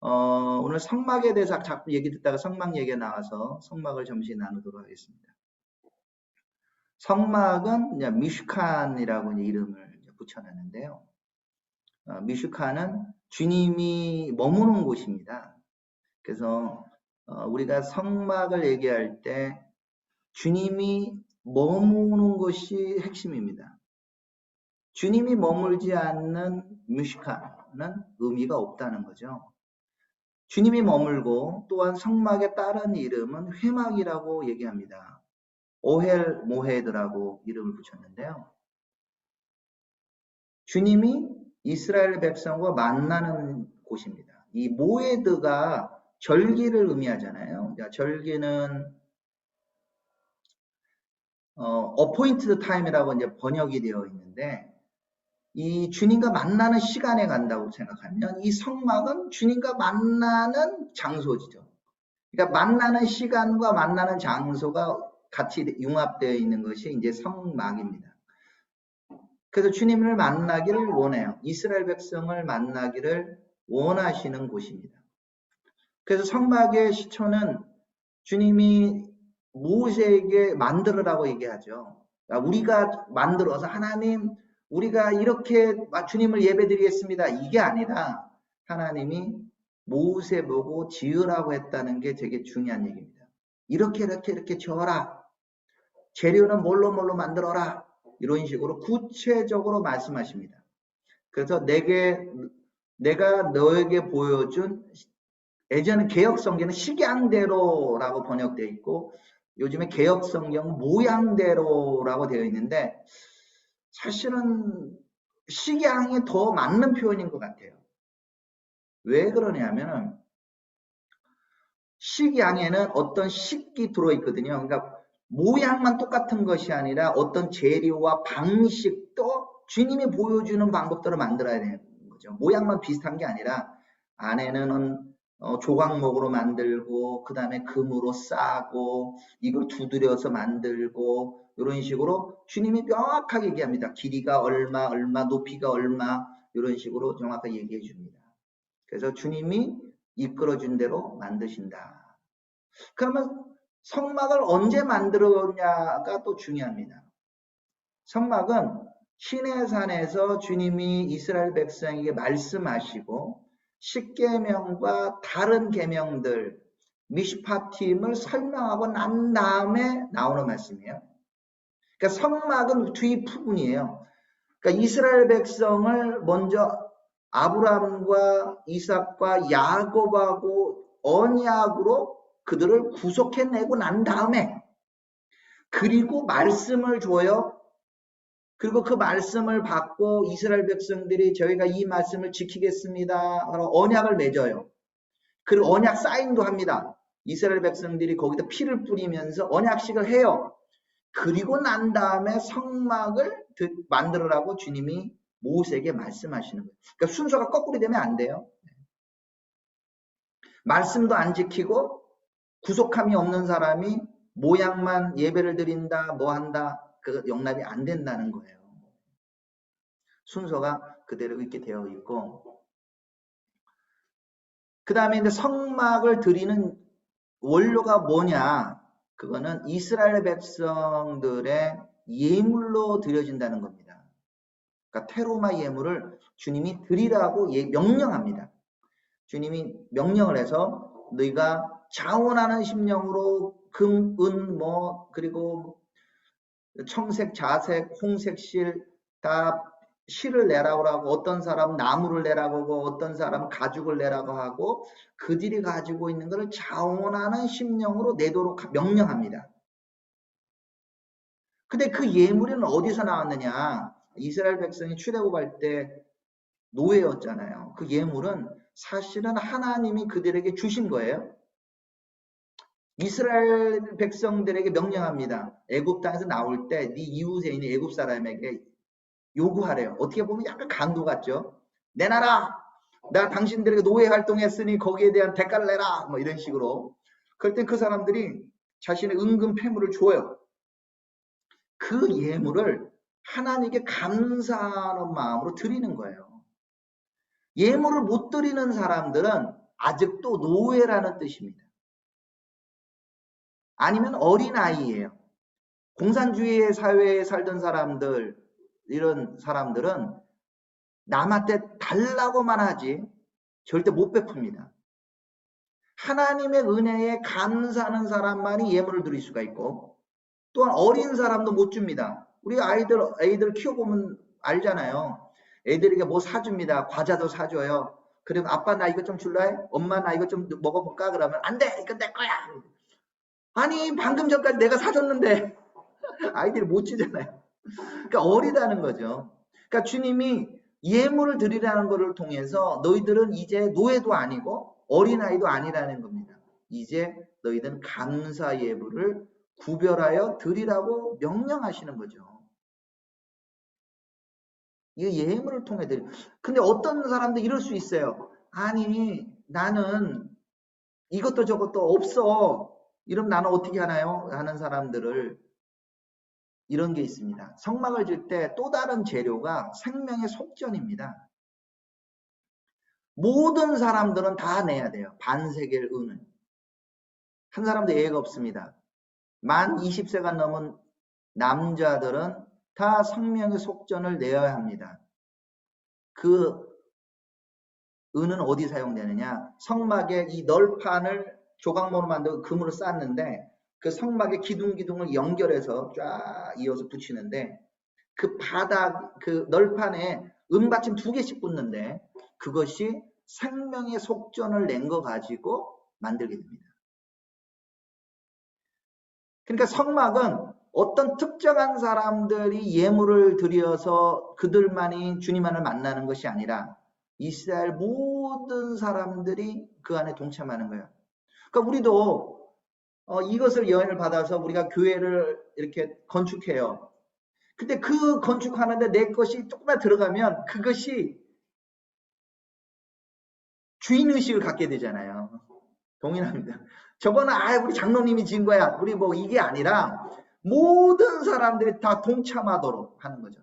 어, 오늘 성막에 대해서 자꾸 얘기 듣다가 성막 얘기가 나와서 성막을 잠시 나누도록 하겠습니다. 성막은 미슈칸이라고 이름을 붙여놨는데요. 어, 미슈칸은 주님이 머무는 곳입니다. 그래서 어, 우리가 성막을 얘기할 때 주님이 머무는 것이 핵심입니다. 주님이 머물지 않는 뮤시카는 의미가 없다는 거죠. 주님이 머물고 또한 성막의 다른 이름은 회막이라고 얘기합니다. 오헬 모헤드라고 이름을 붙였는데요. 주님이 이스라엘 백성과 만나는 곳입니다. 이 모헤드가 절기를 의미하잖아요. 절기는 어, appointed time이라고 이제 번역이 되어 있는데 이 주님과 만나는 시간에 간다고 생각하면 이 성막은 주님과 만나는 장소죠. 그러니까 만나는 시간과 만나는 장소가 같이 융합되어 있는 것이 이제 성막입니다. 그래서 주님을 만나기를 원해요. 이스라엘 백성을 만나기를 원하시는 곳입니다. 그래서 성막의 시초는 주님이 모세에게 만들어라고 얘기하죠. 그러니까 우리가 만들어서 하나님 우리가 이렇게 주님을 예배드리겠습니다. 이게 아니라 하나님이 모세 보고 지으라고 했다는 게 되게 중요한 얘기입니다. 이렇게 이렇게 이렇게 지어라. 재료는 뭘로 뭘로 만들어라. 이런 식으로 구체적으로 말씀하십니다. 그래서 내게 내가 너에게 보여준 예전에 개혁 성경은 식양대로라고 번역되어 있고 요즘에 개혁 성경 모양대로라고 되어 있는데 사실은 식양이 더 맞는 표현인 것 같아요. 왜 그러냐면은 식양에는 어떤 식기 들어있거든요. 그러니까 모양만 똑같은 것이 아니라 어떤 재료와 방식도 주님이 보여주는 방법대로 만들어야 되는 거죠. 모양만 비슷한 게 아니라 안에는 어, 조각목으로 만들고 그 다음에 금으로 싸고 이걸 두드려서 만들고 이런 식으로 주님이 명확하게 얘기합니다. 길이가 얼마 얼마 높이가 얼마 이런 식으로 정확하게 얘기해 줍니다. 그래서 주님이 이끌어준 대로 만드신다. 그러면 성막을 언제 만들었냐가 또 중요합니다. 성막은 시내산에서 주님이 이스라엘 백성에게 말씀하시고 십계명과 다른 계명들 미시파팀을 설명하고 난 다음에 나오는 말씀이에요. 그러니까 성막은 뒤 부분이에요. 그러니까 이스라엘 백성을 먼저 아브라함과 이삭과 야곱하고 언약으로 그들을 구속해내고 난 다음에 그리고 말씀을 줘요. 그리고 그 말씀을 받고 이스라엘 백성들이 저희가 이 말씀을 지키겠습니다. 언약을 맺어요. 그리고 언약 사인도 합니다. 이스라엘 백성들이 거기다 피를 뿌리면서 언약식을 해요. 그리고 난 다음에 성막을 만들으라고 주님이 모세에게 말씀하시는 거예요. 그러니까 순서가 거꾸로 되면 안 돼요. 말씀도 안 지키고 구속함이 없는 사람이 모양만 예배를 드린다, 뭐 한다, 그 용납이 안 된다는 거예요. 순서가 그대로 있게 되어 있고 그 다음에 이제 성막을 드리는 원료가 뭐냐 그거는 이스라엘 백성들의 예물로 드려진다는 겁니다. 그러니까 테로마 예물을 주님이 드리라고 예, 명령합니다. 주님이 명령을 해서 너희가 자원하는 심령으로 금, 은, 뭐 그리고 청색, 자색, 홍색 실 다 실을 내라고 하고 어떤 사람은 나무를 내라고 하고 어떤 사람은 가죽을 내라고 하고 그들이 가지고 있는 것을 자원하는 심령으로 내도록 명령합니다. 근데 그 예물은 어디서 나왔느냐? 이스라엘 백성이 출애굽할 때 노예였잖아요. 그 예물은 사실은 하나님이 그들에게 주신 거예요. 이스라엘 백성들에게 명령합니다. 애굽 땅에서 나올 때 네 이웃에 있는 애굽 사람에게 요구하래요. 어떻게 보면 약간 강도 같죠. 내놔라. 나 당신들에게 노예 활동했으니 거기에 대한 대가를 내라. 뭐 이런 식으로. 그럴 땐 그 사람들이 자신의 은근 폐물을 줘요. 그 예물을 하나님께 감사하는 마음으로 드리는 거예요. 예물을 못 드리는 사람들은 아직도 노예라는 뜻입니다. 아니면 어린아이예요. 공산주의 사회에 살던 사람들, 이런 사람들은 남한테 달라고만 하지 절대 못 베풉니다. 하나님의 은혜에 감사하는 사람만이 예물을 드릴 수가 있고 또한 어린 사람도 못 줍니다. 우리 아이들 애들 키워보면 알잖아요. 애들에게 뭐 사줍니다. 과자도 사줘요. 그리고 아빠 나 이거 좀 줄래? 엄마 나 이거 좀 먹어볼까? 그러면 안 돼. 이건 내 거야. 아니 방금 전까지 내가 사줬는데 아이들이 못 주잖아요. 그러니까 어리다는 거죠. 그러니까 주님이 예물을 드리라는 것을 통해서 너희들은 이제 노예도 아니고 어린아이도 아니라는 겁니다. 이제 너희들은 감사 예물을 구별하여 드리라고 명령하시는 거죠. 이 예물을 통해 드리. 근데 어떤 사람도 이럴 수 있어요. 아니 나는 이것도 저것도 없어. 이러면 나는 어떻게 하나요? 하는 사람들을 이런 게 있습니다. 성막을 질 때 또 다른 재료가 생명의 속전입니다. 모든 사람들은 다 내야 돼요. 반세겔 은을. 한 사람도 예외가 없습니다. 만 20세가 넘은 남자들은 다 성명의 속전을 내어야 합니다. 그 은은 어디 사용되느냐? 성막의 이 널판을 조각모로 만들고 금으로 쌓는데 그 성막의 기둥기둥을 연결해서 쫙 이어서 붙이는데 그 바닥 그 널판에 은받침 두 개씩 붙는데 그것이 생명의 속전을 낸 거 가지고 만들게 됩니다. 그러니까 성막은 어떤 특정한 사람들이 예물을 드려서 그들만이 주님만을 만나는 것이 아니라 이스라엘 모든 사람들이 그 안에 동참하는 거예요. 그러니까 우리도 어, 이것을 여행을 받아서 우리가 교회를 이렇게 건축해요. 근데 그 건축하는데 내 것이 조금만 들어가면 그것이 주인의식을 갖게 되잖아요. 동일합니다. 저거는 아 우리 장로님이 지은 거야. 우리 뭐 이게 아니라 모든 사람들이 다 동참하도록 하는 거죠.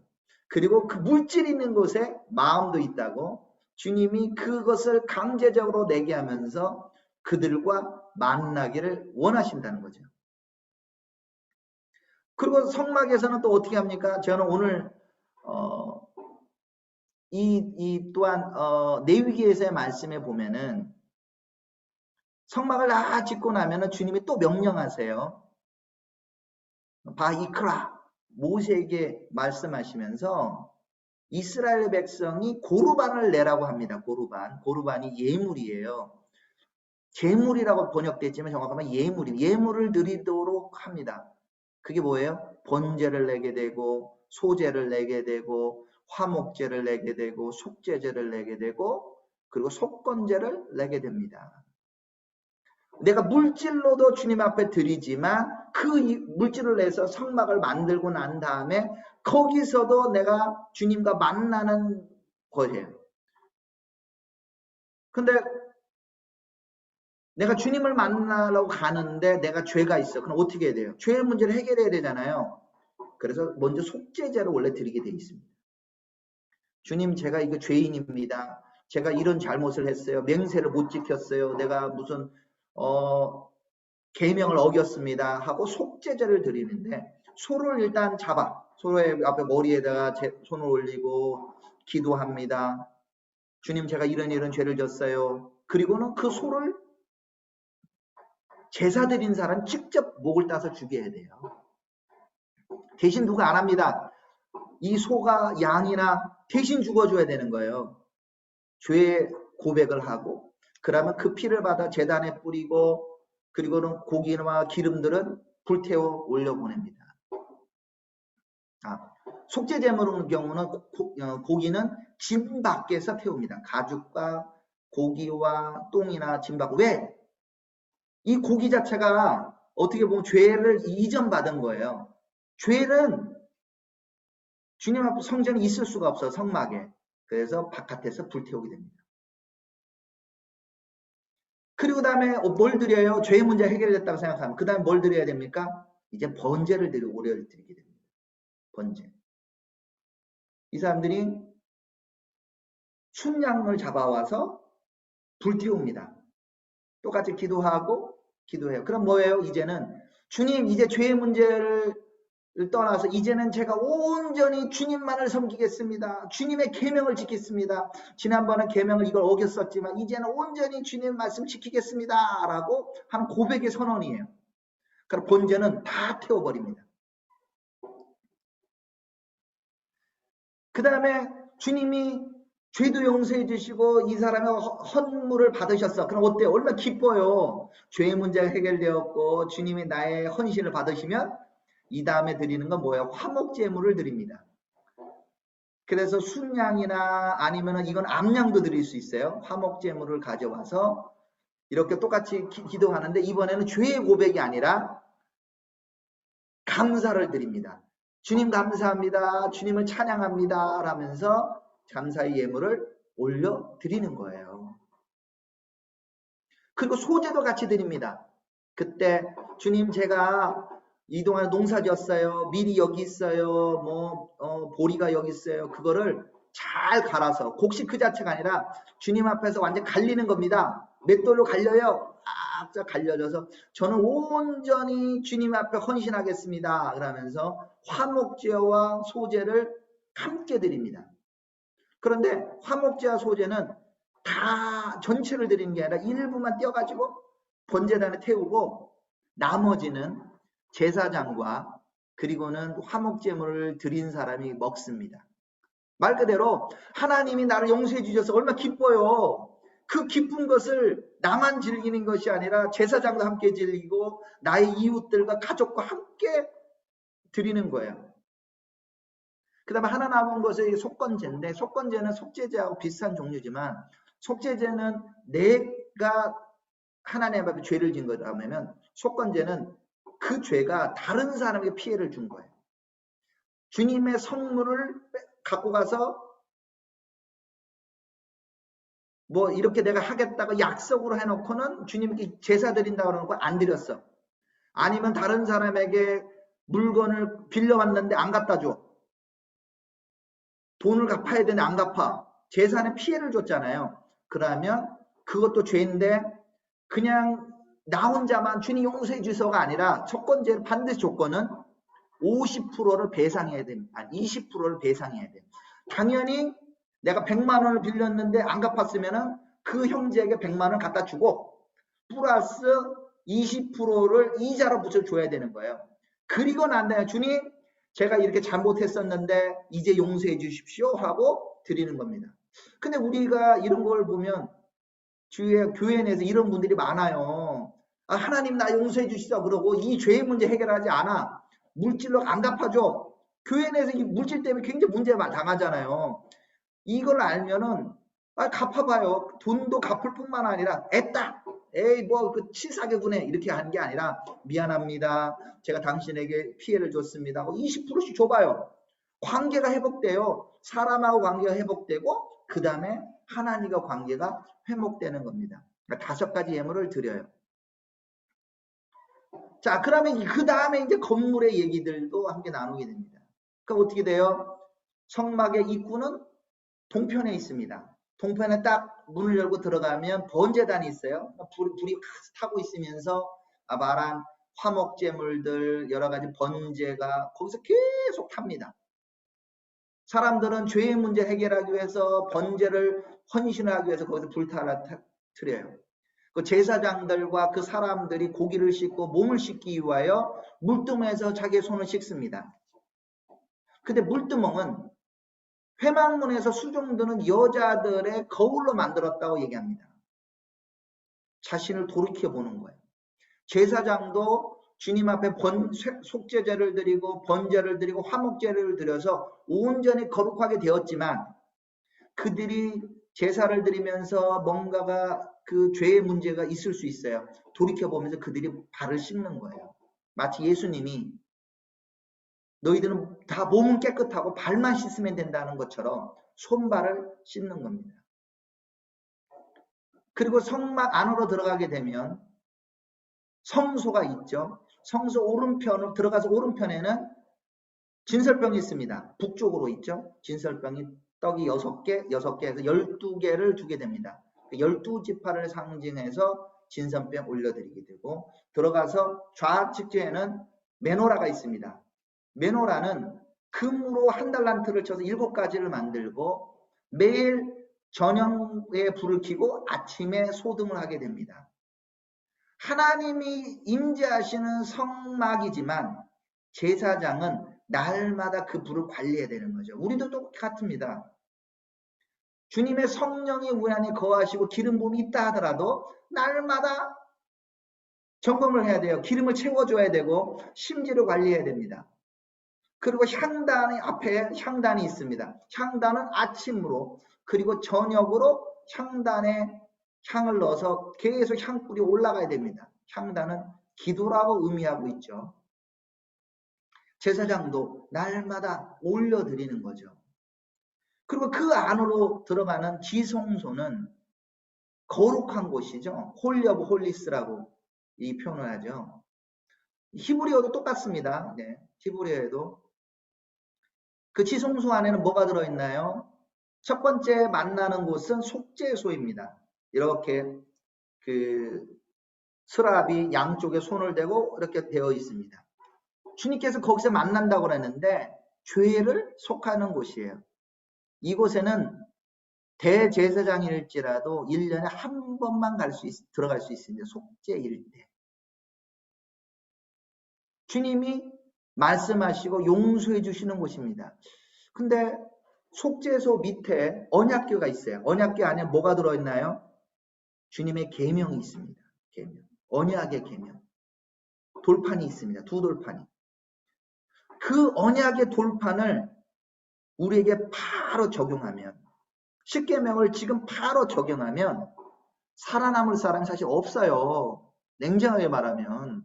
그리고 그 물질 있는 곳에 마음도 있다고 주님이 그것을 강제적으로 내게 하면서 그들과 만나기를 원하신다는 거죠. 그리고 성막에서는 또 어떻게 합니까? 저는 오늘 어, 이, 이 또한 어, 내위기에서의 말씀에 보면은 성막을 다 짓고 나면은 주님이 또 명령하세요. 바 이크라 모세에게 말씀하시면서 이스라엘 백성이 고르반을 내라고 합니다. 고르반. 고르반이 예물이에요. 재물이라고 번역됐지만 정확하면 예물이 예물을 드리도록 합니다. 그게 뭐예요? 번제를 내게 되고 소제를 내게 되고 화목제를 내게 되고 속제제를 내게 되고 그리고 속건제를 내게 됩니다. 내가 물질로도 주님 앞에 드리지만 그 물질을 내서 성막을 만들고 난 다음에 거기서도 내가 주님과 만나는 거예요. 근데 내가 주님을 만나러 가는데 내가 죄가 있어. 그럼 어떻게 해야 돼요? 죄의 문제를 해결해야 되잖아요. 그래서 먼저 속죄제를 원래 드리게 돼 있습니다. 주님 제가 이거 죄인입니다. 제가 이런 잘못을 했어요. 맹세를 못 지켰어요. 내가 무슨 어 계명을 어겼습니다. 하고 속죄제를 드리는데 소를 일단 잡아. 소의 앞에 머리에다가 손을 올리고 기도합니다. 주님 제가 이런 이런 죄를 졌어요. 그리고는 그 소를 제사 드린 사람 직접 목을 따서 죽여야 돼요. 대신 누가 안 합니다. 이 소가 양이나 대신 죽어줘야 되는 거예요. 죄 고백을 하고 그러면 그 피를 받아 재단에 뿌리고 그리고는 고기와 기름들은 불태워 올려보냅니다. 아, 속죄 제물의 경우는 고, 어, 고기는 짐 밖에서 태웁니다. 가죽과 고기와 똥이나 짐 밖. 왜? 이 고기 자체가 어떻게 보면 죄를 이전받은 거예요. 죄는 주님 앞에 성전에 있을 수가 없어 성막에. 그래서 바깥에서 불태우게 됩니다. 그리고 다음에 어, 뭘 드려요? 죄의 문제 해결됐다고 생각하면 그 다음에 뭘 드려야 됩니까? 이제 번제를 드리고 오래를 드리게 됩니다. 번제. 이 사람들이 춘양을 잡아와서 불태웁니다. 똑같이 기도하고 기도해요. 그럼 뭐예요? 이제는 주님 이제 죄의 문제를 떠나서 이제는 제가 온전히 주님만을 섬기겠습니다. 주님의 계명을 지키겠습니다. 지난번에 계명을 이걸 어겼었지만 이제는 온전히 주님 말씀 지키겠습니다. 라고 하는 고백의 선언이에요. 그럼 본죄는 다 태워버립니다. 그 다음에 주님이 죄도 용서해 주시고 이 사람의 헌물을 받으셨어. 그럼 어때요? 얼마나 기뻐요. 죄의 문제가 해결되었고 주님이 나의 헌신을 받으시면 이 다음에 드리는 건 뭐예요? 화목제물을 드립니다. 그래서 순양이나 아니면 이건 암양도 드릴 수 있어요. 화목제물을 가져와서 이렇게 똑같이 기, 도하는데 이번에는 죄의 고백이 아니라 감사를 드립니다. 주님 감사합니다. 주님을 찬양합니다. 라면서 감사의 예물을 올려 드리는 거예요. 그리고 소재도 같이 드립니다. 그때 주님 제가 이동안 농사 지었어요. 밀이 여기 있어요. 뭐 어, 보리가 여기 있어요. 그거를 잘 갈아서 곡식 그 자체가 아니라 주님 앞에서 완전 갈리는 겁니다. 맷돌로 갈려요. 쫙쫙 갈려져서 저는 온전히 주님 앞에 헌신하겠습니다. 그러면서 화목제와 소제를 함께 드립니다. 그런데 화목제와 소제는 다 전체를 드리는 게 아니라 일부만 떼어가지고 번제단에 태우고 나머지는 제사장과 그리고는 화목제물을 드린 사람이 먹습니다. 말 그대로 하나님이 나를 용서해 주셔서 얼마나 기뻐요. 그 기쁜 것을 나만 즐기는 것이 아니라 제사장도 함께 즐기고 나의 이웃들과 가족과 함께 드리는 거예요. 그 다음에 하나 남은 것이 속건제인데 속건제는 속죄제하고 비슷한 종류지만 속죄제는 내가 하나님 앞에 죄를 진 거라면 속건제는 그 죄가 다른 사람에게 피해를 준 거예요. 주님의 성물을 갖고 가서 뭐 이렇게 내가 하겠다고 약속으로 해놓고는 주님께 제사 드린다고 그러는 거 안 드렸어. 아니면 다른 사람에게 물건을 빌려왔는데 안 갖다 줘. 돈을 갚아야 되는데 안 갚아. 재산에 피해를 줬잖아요. 그러면 그것도 죄인데 그냥 나 혼자만 주님 용서해 주소가 아니라 조건제 반드시 조건은 50%를 배상해야 됩니다. 아니 20%를 배상해야 돼요. 당연히 내가 100만 원을 빌렸는데 안 갚았으면은 그 형제에게 100만 원 갖다 주고 플러스 20%를 이자로 붙여 줘야 되는 거예요. 그리고 난 다음에 주님 제가 이렇게 잘못했었는데 이제 용서해 주십시오 하고 드리는 겁니다. 근데 우리가 이런 걸 보면 주의 교회 내에서 이런 분들이 많아요. 아, 하나님 나 용서해 주시죠. 그러고 이 죄의 문제 해결하지 않아. 물질로 안 갚아줘. 교회 내에서 이 물질 때문에 굉장히 문제 당하잖아요. 이걸 알면은 아, 갚아봐요. 돈도 갚을 뿐만 아니라 애따 에이 뭐 그 치사하게구네 이렇게 하는 게 아니라 미안합니다. 제가 당신에게 피해를 줬습니다. 20%씩 뭐 줘봐요. 관계가 회복돼요. 사람하고 관계가 회복되고 그 다음에 하나님과 관계가 회복되는 겁니다. 그러니까 다섯 가지 예물을 드려요. 자, 그러면 그 다음에 이제 건물의 얘기들도 함께 나누게 됩니다. 그럼 어떻게 돼요? 성막의 입구는 동편에 있습니다. 동편에 딱 문을 열고 들어가면 번제단이 있어요. 불, 불이 타고 있으면서 말한 화목제물들 여러 가지 번제가 거기서 계속 탑니다. 사람들은 죄의 문제 해결하기 위해서 번제를 헌신하기 위해서 거기서 불타트려요. 그 제사장들과 그 사람들이 고기를 씻고 몸을 씻기 위하여 물두멍에서 자기의 손을 씻습니다. 근데 물두멍은 회망문에서 수종드는 여자들의 거울로 만들었다고 얘기합니다. 자신을 돌이켜 보는 거예요. 제사장도 주님 앞에 번, 속죄제를 드리고 번제를 드리고 화목제를 드려서 온전히 거룩하게 되었지만 그들이 제사를 드리면서 뭔가가 그 죄의 문제가 있을 수 있어요. 돌이켜 보면서 그들이 발을 씻는 거예요. 마치 예수님이 너희들은 다 몸은 깨끗하고 발만 씻으면 된다는 것처럼 손발을 씻는 겁니다. 그리고 성막 안으로 들어가게 되면 성소가 있죠. 성소 오른편으로 들어가서 오른편에는 진설병이 있습니다. 북쪽으로 있죠. 진설병이 떡이 6개, 6개에서 12개를 두게 됩니다. 12지파를 상징해서 진선병 올려드리게 되고 들어가서 좌측에는 메노라가 있습니다. 메노라는 금으로 한 달란트를 쳐서 일곱 가지를 만들고 매일 저녁에 불을 켜고 아침에 소등을 하게 됩니다. 하나님이 임재하시는 성막이지만 제사장은 날마다 그 불을 관리해야 되는 거죠. 우리도 똑같습니다. 주님의 성령이 우리 안에 거하시고 기름 부음이 있다 하더라도 날마다 점검을 해야 돼요. 기름을 채워줘야 되고 심지를 관리해야 됩니다. 그리고 향단의 앞에 향단이 있습니다. 향단은 아침으로 그리고 저녁으로 향단에 향을 넣어서 계속 향불이 올라가야 됩니다. 향단은 기도라고 의미하고 있죠. 제사장도 날마다 올려드리는 거죠. 그리고 그 안으로 들어가는 지성소는 거룩한 곳이죠. 홀리 오브 홀리스라고 이 표현을 하죠. 히브리어도 똑같습니다. 네, 히브리어에도 그 지성소 안에는 뭐가 들어있나요? 첫 번째 만나는 곳은 속죄소입니다. 이렇게 그 스랍이 양쪽에 손을 대고 이렇게 되어 있습니다. 주님께서 거기서 만난다고 그랬는데 죄를 속하는 곳이에요. 이곳에는 대제사장일지라도 1년에 한 번만 갈수 들어갈 수 있습니다. 속죄일 때. 주님이 말씀하시고 용서해 주시는 곳입니다. 근데 속죄소 밑에 언약궤가 있어요. 언약궤 안에 뭐가 들어있나요? 주님의 계명이 있습니다. 계명. 언약의 계명. 돌판이 있습니다. 두 돌판이. 그 언약의 돌판을 우리에게 바로 적용하면 십계명을 지금 바로 적용하면 살아남을 사람이 사실 없어요. 냉정하게 말하면.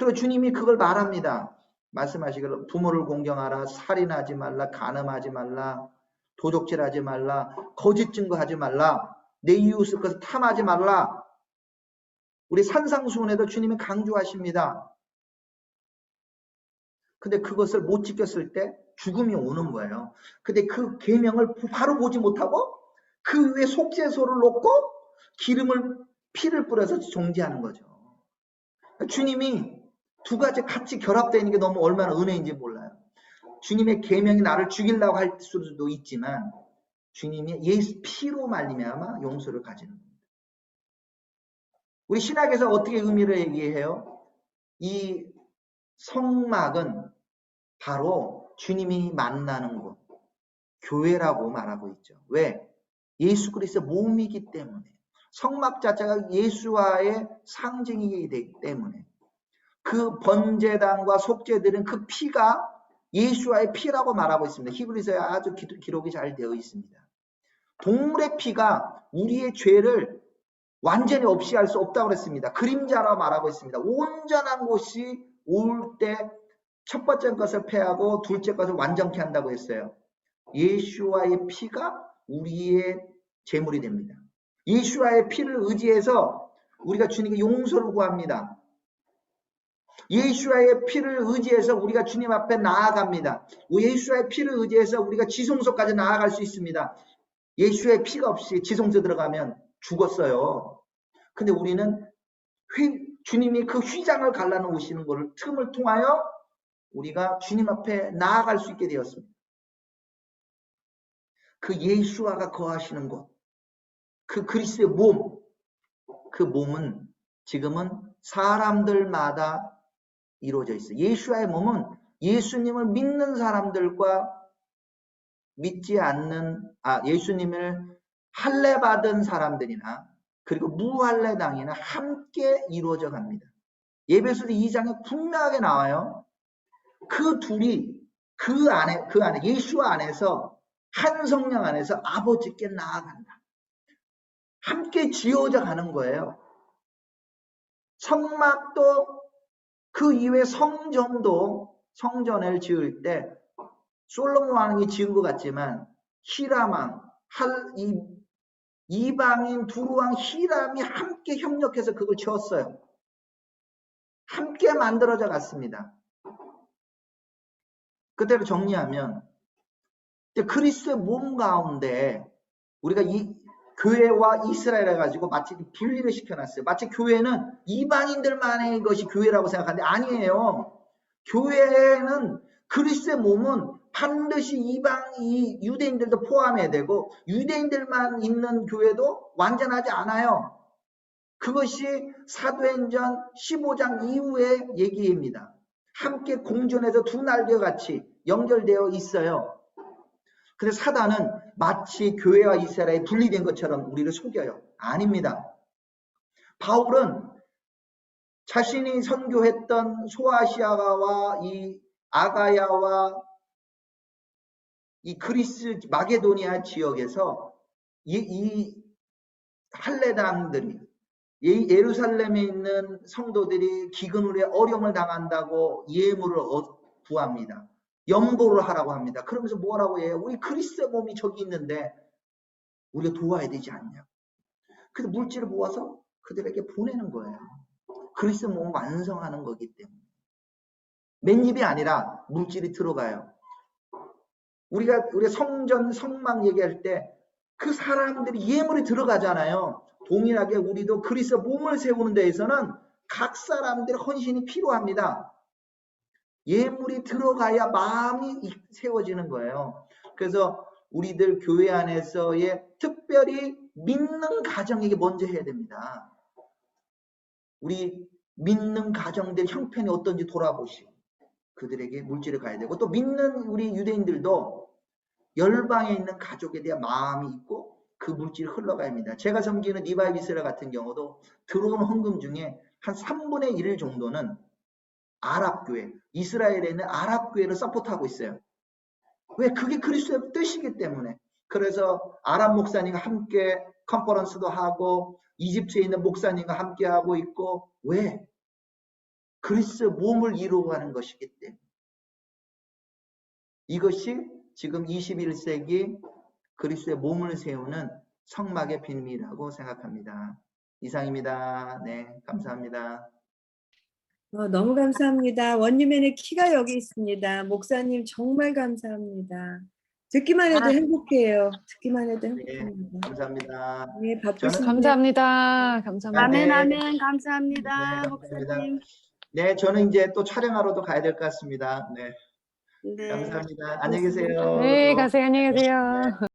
그리고 주님이 그걸 말합니다. 말씀하시기를 부모를 공경하라, 살인하지 말라, 간음하지 말라, 도적질하지 말라, 거짓 증거하지 말라, 내 이웃을 것을 탐하지 말라. 우리 산상수훈에도 주님이 강조하십니다. 근데 그것을 못 지켰을 때 죽음이 오는 거예요. 근데 그 계명을 바로 보지 못하고 그 위에 속죄소를 놓고 기름을 피를 뿌려서 정지하는 거죠. 주님이 두 가지 같이 결합되어 있는 게 너무 얼마나 은혜인지 몰라요. 주님의 계명이 나를 죽이려고 할 수도 있지만 주님이 예수 피로 말미암아 용서를 가지는 겁니다. 우리 신학에서 어떻게 의미를 얘기해요? 이 성막은 바로 주님이 만나는 곳, 교회라고 말하고 있죠. 왜? 예수 그리스도 몸이기 때문에. 성막 자체가 예수와의 상징이기 때문에. 그 번제단과 속죄들은 그 피가 예수와의 피라고 말하고 있습니다. 히브리서에 아주 기록이 잘 되어 있습니다. 동물의 피가 우리의 죄를 완전히 없이 할 수 없다고 그랬습니다. 그림자라 말하고 있습니다. 온전한 곳이 올 때 첫 번째 것을 패하고 둘째 것을 완전케 한다고 했어요. 예수와의 피가 우리의 재물이 됩니다. 예수와의 피를 의지해서 우리가 주님께 용서를 구합니다. 예수와의 피를 의지해서 우리가 주님 앞에 나아갑니다. 예수와의 피를 의지해서 우리가 지성소까지 나아갈 수 있습니다. 예수의 피가 없이 지성소 들어가면 죽었어요. 근데 우리는 휘, 주님이 그 휘장을 갈라놓으시는 것을 틈을 통하여 우리가 주님 앞에 나아갈 수 있게 되었습니다. 그 예수와가 거하시는 곳, 그 그리스의 몸, 그 몸은 지금은 사람들마다 이루어져 있어요. 예수와의 몸은 예수님을 믿는 사람들과 믿지 않는 아 예수님을 할례 받은 사람들이나 그리고 무할례 당이나 함께 이루어져 갑니다. 예배소 2장에 분명하게 나와요. 그 둘이 그 안에 그 안에 예수 안에서 한 성령 안에서 아버지께 나아간다. 함께 지어져 가는 거예요. 성막도 그 이외 성전도 성전을 지을 때 솔로몬 왕이 지은 것 같지만 히라망, 할, 이, 이방인 두루왕 히람이 함께 협력해서 그걸 지었어요. 함께 만들어져 갔습니다. 그대로 정리하면 그리스도의 몸 가운데 우리가 이 교회와 이스라엘 해가지고 마치 분리를 시켜놨어요. 마치 교회는 이방인들만의 것이 교회라고 생각하는데 아니에요. 교회는 그리스의 몸은 반드시 이방 이 유대인들도 포함해야 되고 유대인들만 있는 교회도 완전하지 않아요. 그것이 사도행전 15장 이후의 얘기입니다. 함께 공존해서 두 날개 같이 연결되어 있어요. 그래서 사단은 마치 교회와 이스라엘이 분리된 것처럼 우리를 속여요. 아닙니다. 바울은 자신이 선교했던 소아시아와 이 아가야와 이 그리스 마게도니아 지역에서 이, 이 할레당들이 이 예루살렘에 있는 성도들이 기근으로 어려움을 당한다고 예물을 어- 구합니다. 연보를 하라고 합니다. 그러면서 뭐라고 해요? 우리 그리스의 몸이 저기 있는데 우리가 도와야 되지 않냐. 그래서 물질을 모아서 그들에게 보내는 거예요. 그리스 몸을 완성하는 거기 때문에. 맨입이 아니라 물질이 들어가요. 우리가 우리 성전 성막 얘기할 때 그 사람들이 예물이 들어가잖아요. 동일하게 우리도 그리스 몸을 세우는 데에서는 각 사람들의 헌신이 필요합니다. 예물이 들어가야 마음이 이- 세워지는 거예요. 그래서 우리들 교회 안에서의 특별히 믿는 가정에게 먼저 해야 됩니다. 우리 믿는 가정들 형편이 어떤지 돌아보시고 그들에게 물질을 가야 되고 또 믿는 우리 유대인들도 열방에 있는 가족에 대한 마음이 있고 그 물질이 흘러가야 합니다. 제가 섬기는 리바이비스라 같은 경우도 들어오는 헌금 중에 한 3분의 1 정도는 아랍교회, 이스라엘에 있는 아랍교회를 서포트하고 있어요. 왜? 그게 그리스도의 뜻이기 때문에. 그래서 아랍 목사님과 함께 컨퍼런스도 하고 이집트에 있는 목사님과 함께 하고 있고 왜? 그리스 몸을 이루어가는 것이기 때문에. 이것이 지금 21세기 그리스도의 몸을 세우는 성막의 비밀이라고 생각합니다. 이상입니다. 네, 감사합니다. 어, 너무 감사합니다. 원유맨의 키가 여기 있습니다. 목사님 정말 감사합니다. 듣기만 해도 아. 행복해요. 듣기만 해도 네, 행복합니다. 감사합니다. 네, 저는- 바쁘신데 감사합니다. 감사합니다. 네. 아멘 아멘 감사합니다 네, 감사합니다. 목사님. 네, 저는 이제 또 촬영하러도 가야 될 것 같습니다. 네, 네. 감사합니다. 안녕히 계세요. 네, 가세요. 안녕히 계세요.